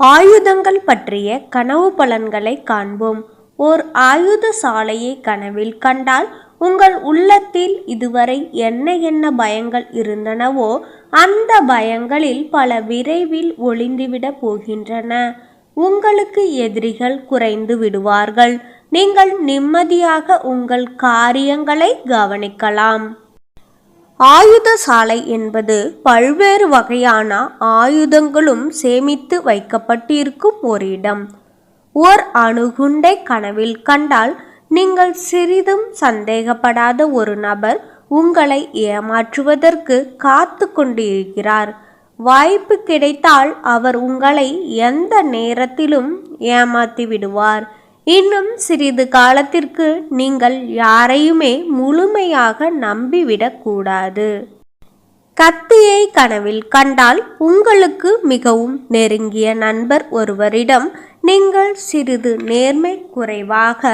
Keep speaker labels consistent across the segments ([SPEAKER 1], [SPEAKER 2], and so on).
[SPEAKER 1] ஆயுதங்கள் பற்றிய கனவு பலன்களை காண்போம். ஓர் ஆயுத சாலையை கனவில் கண்டால் உங்கள் உள்ளத்தில் இதுவரை என்ன என்ன பயங்கள் இருந்தனவோ அந்த பயங்களில் பல விரைவில் ஒளிந்துவிடப் போகின்றன. உங்களுக்கு எதிரிகள் குறைந்து விடுவார்கள். நீங்கள் நிம்மதியாக உங்கள் காரியங்களை கவனிக்கலாம். ஆயுத சாலை என்பது பல்வேறு வகையான ஆயுதங்களும் சேமித்து வைக்கப்பட்டிருக்கும் ஒரு இடம் ஓர் அணுகுண்டை கனவில் கண்டால் நீங்கள் சிறிதும் சந்தேகப்படாத ஒரு நபர் உங்களை ஏமாற்றுவதற்கு காத்து கொண்டிருக்கிறார். வாய்ப்பு கிடைத்தால் அவர் உங்களை எந்த நேரத்திலும் ஏமாத்தி விடுவார். இன்னும் சிறிது காலத்திற்கு நீங்கள் யாரையுமே முழுமையாக நம்பிவிடக்கூடாது கத்தியை கனவில் கண்டால் உங்களுக்கு மிகவும் நெருங்கிய நண்பர் ஒருவரிடம் நீங்கள் சிறிது நேர்மை குறைவாக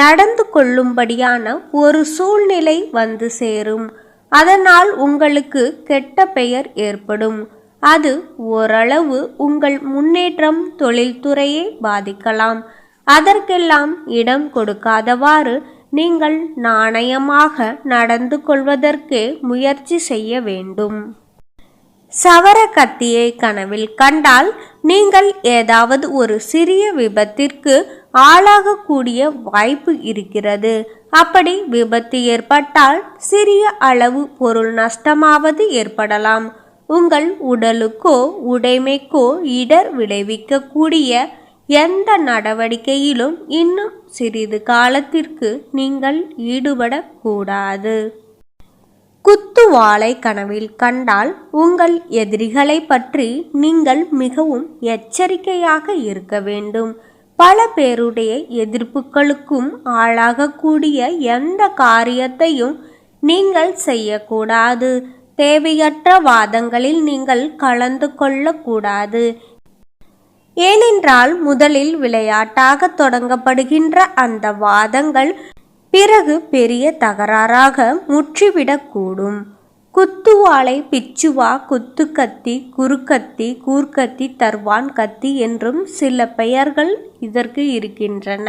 [SPEAKER 1] நடந்து கொள்ளும்படியான ஒரு சூழ்நிலை வந்து சேரும். அதனால் உங்களுக்கு கெட்ட பெயர் ஏற்படும். அது ஓரளவு உங்கள் முன்னேற்றம் தொழில்துறையை பாதிக்கலாம். அதற்கெல்லாம் இடம் கொடுக்காதவாறு நீங்கள் நாணயமாக நடந்து கொள்வதற்கே முயற்சி செய்ய வேண்டும். சவர கத்தியை கனவில் கண்டால் நீங்கள் ஏதாவது ஒரு சிறிய விபத்திற்கு ஆளாகக்கூடிய வாய்ப்பு இருக்கிறது. அப்படி விபத்து ஏற்பட்டால் சிறிய அளவு பொருள் நஷ்டமாவது ஏற்படலாம். உங்கள் உடலுக்கோ உடைமைக்கோ இடர் விளைவிக்கக்கூடிய எந்த நடவடிக்கையிலும் இன்னும் சிறிது காலத்திற்கு நீங்கள் ஈடுபடக்கூடாது. குத்துவாளை கனவில் கண்டால் உங்கள் எதிரிகளை பற்றி நீங்கள் மிகவும் எச்சரிக்கையாக இருக்க வேண்டும். பல பேருடைய எதிர்ப்புகளுக்கும் ஆளாகக்கூடிய எந்த காரியத்தையும் நீங்கள் செய்யக்கூடாது. தேவையற்ற வாதங்களில் நீங்கள் கலந்து கொள்ளக்கூடாது. ஏனென்றால் முதலில் விளையாட்டாக தொடங்கப்படுகின்ற அந்த வாதங்கள் பிறகு பெரிய தகராறாக முற்றிவிடக்கூடும். குத்துவாளை பிச்சுவா குத்துக்கத்தி குறுக்கத்தி கூர்க்கத்தி தர்வான் கத்தி என்றும் சில பெயர்கள் இதற்கு இருக்கின்றன.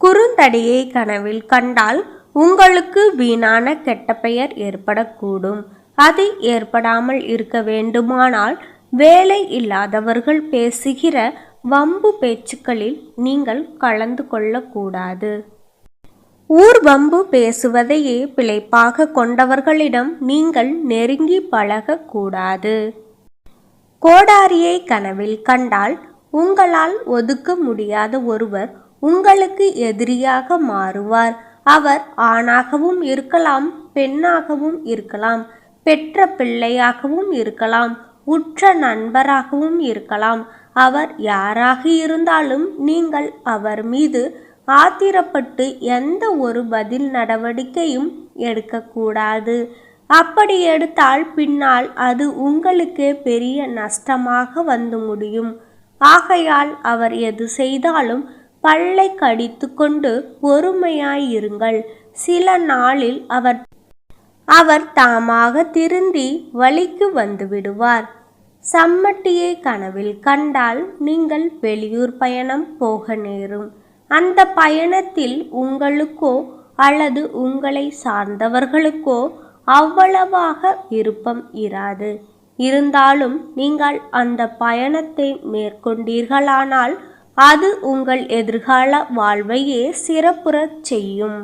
[SPEAKER 1] குறுந்தடியை கனவில் கண்டால் உங்களுக்கு வீணான கெட்ட பெயர் ஏற்படக்கூடும். அது ஏற்படாமல் இருக்க வேண்டுமானால் வேலை இல்லாதவர்கள் பேசுகிற வம்பு பேச்சுக்களில் நீங்கள் கலந்து கொள்ளக்கூடாது. ஊர் வம்பு பேசுவதையே பிழைப்பாக கொண்டவர்களிடம் நீங்கள் நெருங்கி பழகக்கூடாது. கோடாரியை கனவில் கண்டால் உங்களால் ஒதுக்க முடியாத ஒருவர் உங்களுக்கு எதிரியாக மாறுவார். அவர் ஆணாகவும் இருக்கலாம் பெண்ணாகவும் இருக்கலாம் பெற்ற பிள்ளையாகவும் இருக்கலாம் உற்ற நண்பராகவும் இருக்கலாம். அவர் யாராக இருந்தாலும் நீங்கள் அவர் மீது ஆத்திரப்பட்டு எந்த ஒரு பதில் நடவடிக்கையும் எடுக்கக்கூடாது. அப்படி எடுத்தால் பின்னால் அது உங்களுக்கே பெரிய நஷ்டமாக வந்து முடியும். ஆகையால் அவர் எது செய்தாலும் பல்லை கடித்து கொண்டு பொறுமையாயிருங்கள். சில நாளில் அவர் அவர் தாமாக திருந்தி வழிக்கு வந்து விடுவார். சம்மட்டியை கனவில் கண்டால் நீங்கள் வெளியூர் பயணம் போக நேரும். அந்த பயணத்தில் உங்களுக்கோ அல்லது உங்களை சார்ந்தவர்களுக்கோ அவ்வளவாக விருப்பம் இராது. இருந்தாலும் நீங்கள் அந்த பயணத்தை மேற்கொண்டீர்களானால் அது உங்கள் எதிர்கால வாழ்வையே சிறப்புறச் செய்யும்.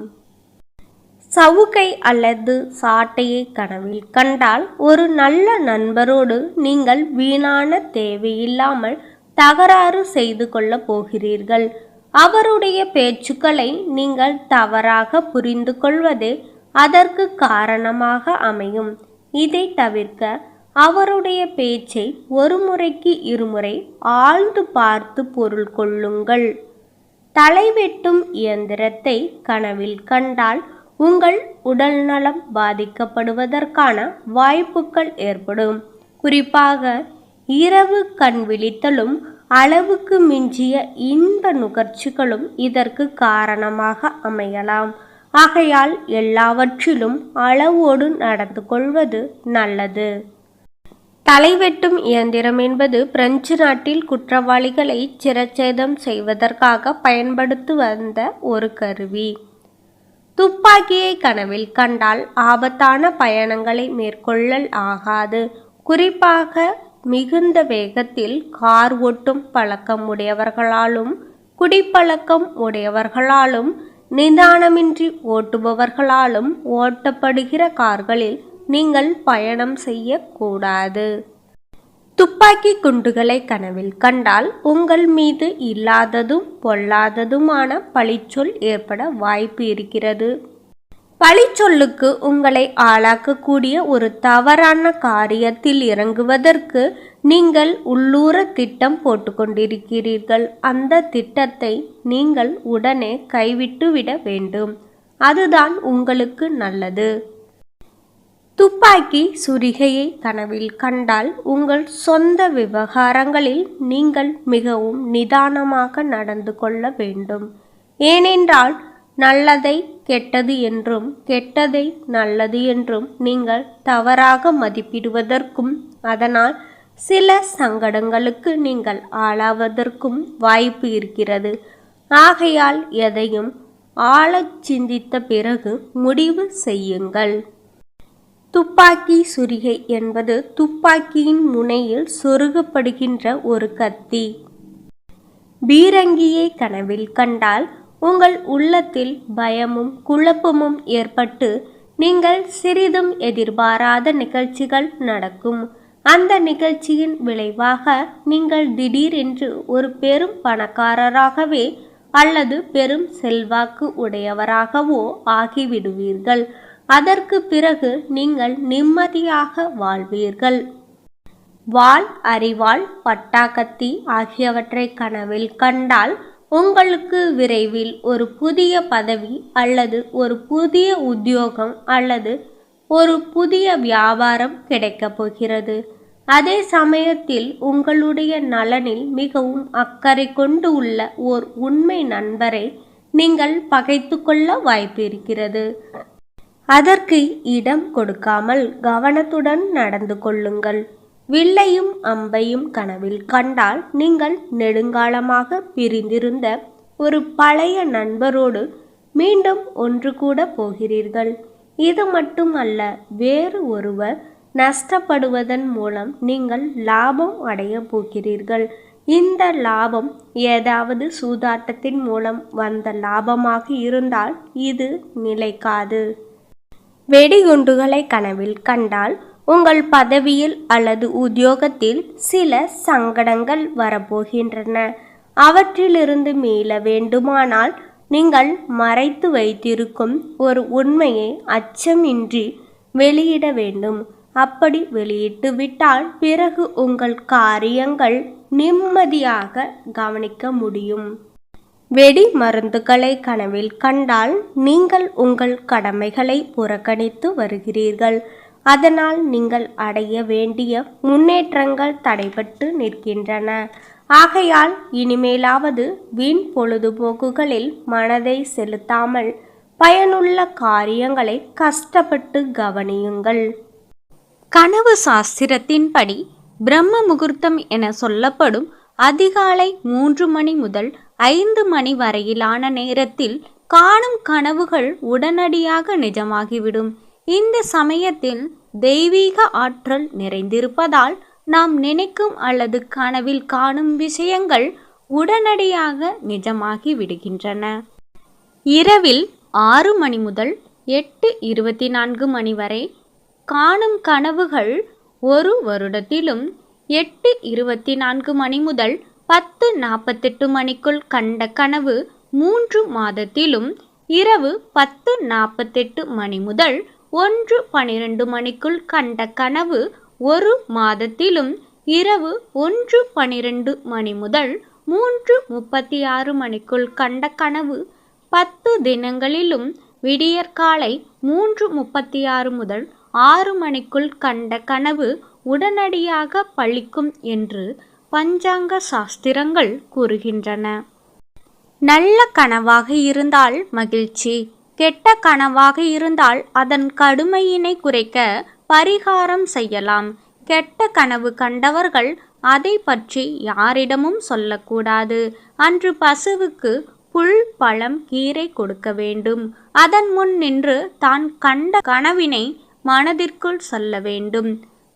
[SPEAKER 1] சவுக்கை அல்லது சாட்டையை கனவில் கண்டால் ஒரு நல்ல நண்பரோடு நீங்கள் வீணான தேவையில்லாமல் தகராறு செய்து கொள்ளப் போகிறீர்கள். அவருடைய பேச்சுக்களை நீங்கள் தவறாக புரிந்து கொள்வதே அதற்கு காரணமாக அமையும். இதை தவிர்க்க அவருடைய பேச்சை ஒரு முறைக்கு இருமுறை ஆழ்ந்து பார்த்து பொருள் கொள்ளுங்கள். தலைவெட்டும் இயந்திரத்தை கனவில் கண்டால் உங்கள் உடல் நலம் பாதிக்கப்படுவதற்கான வாய்ப்புகள் ஏற்படும். குறிப்பாக இரவு கண் விழித்தலும் அளவுக்கு மிஞ்சிய இன்ப நுகர்ச்சிகளும் இதற்கு காரணமாக அமையலாம். ஆகையால் எல்லாவற்றிலும் அளவோடு நடந்து கொள்வது நல்லது. தலைவெட்டும் இயந்திரம் என்பது பிரெஞ்சு நாட்டில் குற்றவாளிகளை சிரச்சேதம் செய்வதற்காக பயன்படுத்தி வந்த ஒரு கருவி. துப்பாக்கியை கனவில் கண்டால் ஆபத்தான பயணங்களை மேற்கொள்ளல் ஆகாது. குறிப்பாக மிகுந்த வேகத்தில் கார் ஓட்டும் பழக்கம் உடையவர்களாலும் குடிப்பழக்கம் உடையவர்களாலும் நிதானமின்றி ஓட்டுபவர்களாலும் ஓட்டப்படுகிற கார்களில் நீங்கள் பயணம் செய்யக்கூடாது. துப்பாக்கி குண்டுகளை கனவில் கண்டால் உங்கள் மீது இல்லாததும் பொல்லாததுமான பழிச்சொல் ஏற்பட வாய்ப்பு இருக்கிறது. பழிச்சொல்லுக்கு உங்களை ஆளாக்கக்கூடிய ஒரு தவறான காரியத்தில் இறங்குவதற்கு நீங்கள் உள்ளூர திட்டம் போட்டுக்கொண்டிருக்கிறீர்கள் அந்த திட்டத்தை நீங்கள் உடனே கைவிட்டுவிட வேண்டும். அதுதான் உங்களுக்கு நல்லது. துப்பாக்கி சுரிகையை கனவில் கண்டால் உங்கள் சொந்த விவகாரங்களில் நீங்கள் மிகவும் நிதானமாக நடந்து கொள்ள வேண்டும். ஏனென்றால் நல்லதை கெட்டது என்றும் கெட்டதை நல்லது என்றும் நீங்கள் தவறாக மதிப்பிடுவதற்கும் அதனால் சில சங்கடங்களுக்கு நீங்கள் ஆளாவதற்கும் வாய்ப்பு இருக்கிறது. ஆகையால் எதையும் ஆழச் சிந்தித்த பிறகு முடிவு செய்யுங்கள். துப்பாக்கி சுரிகை என்பது துப்பாக்கியின் முனையில் சொருகப்படுகின்ற ஒரு கத்தி. பீரங்கியை கனவில் கண்டால் உங்கள் உள்ளத்தில் பயமும் குழப்பமும் ஏற்பட்டு நீங்கள் சிறிதும் எதிர்பாராத நிகழ்ச்சிகள் நடக்கும். அந்த நிகழ்ச்சியின் விளைவாக நீங்கள் திடீரென்று ஒரு பெரும் பணக்காரராகவே அல்லது பெரும் செல்வாக்கு உடையவராகவோ ஆகிவிடுவீர்கள். அதற்கு பிறகு நீங்கள் நிம்மதியாக வாழ்வீர்கள். வாள் அறிவாள் பட்டாக்கத்தி ஆகியவற்றை கனவில் கண்டால் உங்களுக்கு விரைவில் ஒரு புதிய பதவி அல்லது ஒரு புதிய உத்தியோகம் அல்லது ஒரு புதிய வியாபாரம் கிடைக்கப் போகிறது. அதே சமயத்தில் உங்களுடைய நலனில் மிகவும் அக்கறை கொண்டு உள்ள ஓர் உண்மை நண்பரை நீங்கள் பகைத்து கொள்ள வாய்ப்பு இருக்கிறது அதற்கு இடம் கொடுக்காமல் கவனத்துடன் நடந்து கொள்ளுங்கள். வில்லையும் அம்பையும் கனவில் கண்டால் நீங்கள் நெடுங்காலமாக பிரிந்திருந்த ஒரு பழைய நண்பரோடு மீண்டும் ஒன்று கூட போகிறீர்கள். இது மட்டுமல்ல வேறு ஒருவர் நஷ்டப்படுவதன் மூலம் நீங்கள் லாபம் அடைய போகிறீர்கள். இந்த லாபம் ஏதாவது சூதாட்டத்தின் மூலம் வந்த லாபமாக இருந்தால் இது நிலைக்காது. வெடிகுண்டுகளை கனவில் கண்டால் உங்கள் பதவியில் அல்லது உத்தியோகத்தில் சில சங்கடங்கள் வரப்போகின்றன. அவற்றிலிருந்து மீள வேண்டுமானால் நீங்கள் மறைத்து வைத்திருக்கும் ஒரு உண்மையை அச்சமின்றி வெளியிட வேண்டும். அப்படி வெளியிட்டு விட்டால் பிறகு உங்கள் காரியங்கள் நிம்மதியாக கவனிக்க முடியும். வெடி மருந்துகளை கனவில் கண்டால் நீங்கள் உங்கள் கடமைகளை புறக்கணித்து வருகிறீர்கள். அதனால் நீங்கள் அடைய வேண்டிய முன்னேற்றங்கள் தடைபட்டு நிற்கின்றன. ஆகையால் இனிமேலாவது வீண் பொழுதுபோக்குகளில் மனதை செலுத்தாமல் பயனுள்ள காரியங்களை கஷ்டப்பட்டு கவனியுங்கள்.
[SPEAKER 2] கனவு சாஸ்திரத்தின்படி பிரம்ம முகூர்த்தம் என சொல்லப்படும் அதிகாலை மூன்று மணி முதல் ஐந்து மணி வரையிலான நேரத்தில் காணும் கனவுகள் உடனடியாக நிஜமாகிவிடும். இந்த சமயத்தில் தெய்வீக ஆற்றல் நிறைந்திருப்பதால் நாம் நினைக்கும் அல்லது கனவில் காணும் விஷயங்கள் உடனடியாக நிஜமாகி விடுகின்றன. இரவில் ஆறு மணி முதல் எட்டு இருபத்தி நான்கு மணி வரை காணும் கனவுகள் ஒரு வருடத்திலும் எட்டு இருபத்தி நான்கு மணி முதல் பத்து நாற்பத்தெட்டு மணிக்குள் கண்ட கனவு மூன்று மாதத்திலும் இரவு பத்து நாற்பத்தெட்டு மணி முதல் ஒன்று பனிரெண்டு மணிக்குள் கண்ட கனவு ஒரு மாதத்திலும் இரவு ஒன்று பனிரெண்டு மணி முதல் மூன்று முப்பத்தி ஆறு மணிக்குள் கண்ட கனவு பத்து தினங்களிலும் விடியற்காலை மூன்று முப்பத்தி ஆறு முதல் ஆறு மணிக்குள் கண்ட கனவு உடனடியாக பழிக்கும் என்று பஞ்சாங்க சாஸ்திரங்கள் கூறுகின்றன. நல்ல கனவாக இருந்தால் மகிழ்ச்சி கெட்ட கனவாக இருந்தால் அதன் கடுமையினை குறைக்க பரிகாரம் செய்யலாம். கெட்ட கனவு கண்டவர்கள் அதை பற்றி யாரிடமும் சொல்லக்கூடாது. அன்று பசுவுக்கு புல் பழம் கீரை கொடுக்க வேண்டும். அதன் முன் நின்று தான் கண்ட கனவினை மனதிற்குள் சொல்ல வேண்டும்.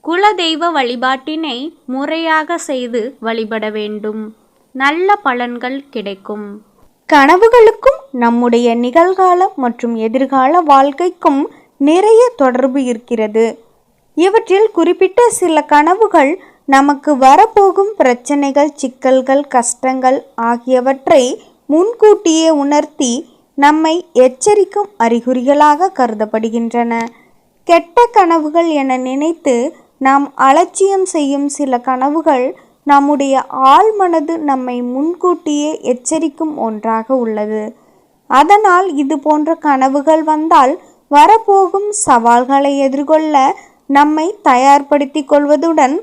[SPEAKER 2] குலதெய்வ வழிபாட்டினை முறையாக செய்து வழிபட வேண்டும். நல்ல பலன்கள் கிடைக்கும்.
[SPEAKER 3] கனவுகளுக்கும் நம்முடைய நிகழ்கால மற்றும் எதிர்கால வாழ்க்கைக்கும் நிறைய தொடர்பு இருக்கிறது. இவற்றில் குறிப்பிட்ட சில கனவுகள் நமக்கு வரப்போகும் பிரச்சனைகள் சிக்கல்கள் கஷ்டங்கள் ஆகியவற்றை முன்கூட்டியே உணர்த்தி நம்மை எச்சரிக்கும் அறிகுறிகளாக கருதப்படுகின்றன. கெட்ட கனவுகள் என நினைத்து நாம் அலட்சியம் செய்யும் சில கனவுகள் நம்முடைய ஆழ்மனது நம்மை முன்கூட்டியே எச்சரிக்கும் ஒன்றாக உள்ளது. அதனால் இது போன்ற கனவுகள் வந்தால் வரப்போகும் சவால்களை எதிர்கொள்ள நம்மை தயார்படுத்திக் கொள்வதுடன்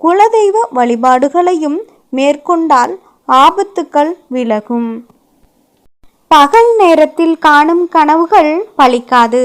[SPEAKER 3] குலதெய்வ வழிபாடுகளையும் மேற்கொண்டால் ஆபத்துக்கள் விலகும். பகல் நேரத்தில் காணும் கனவுகள் பலிக்காது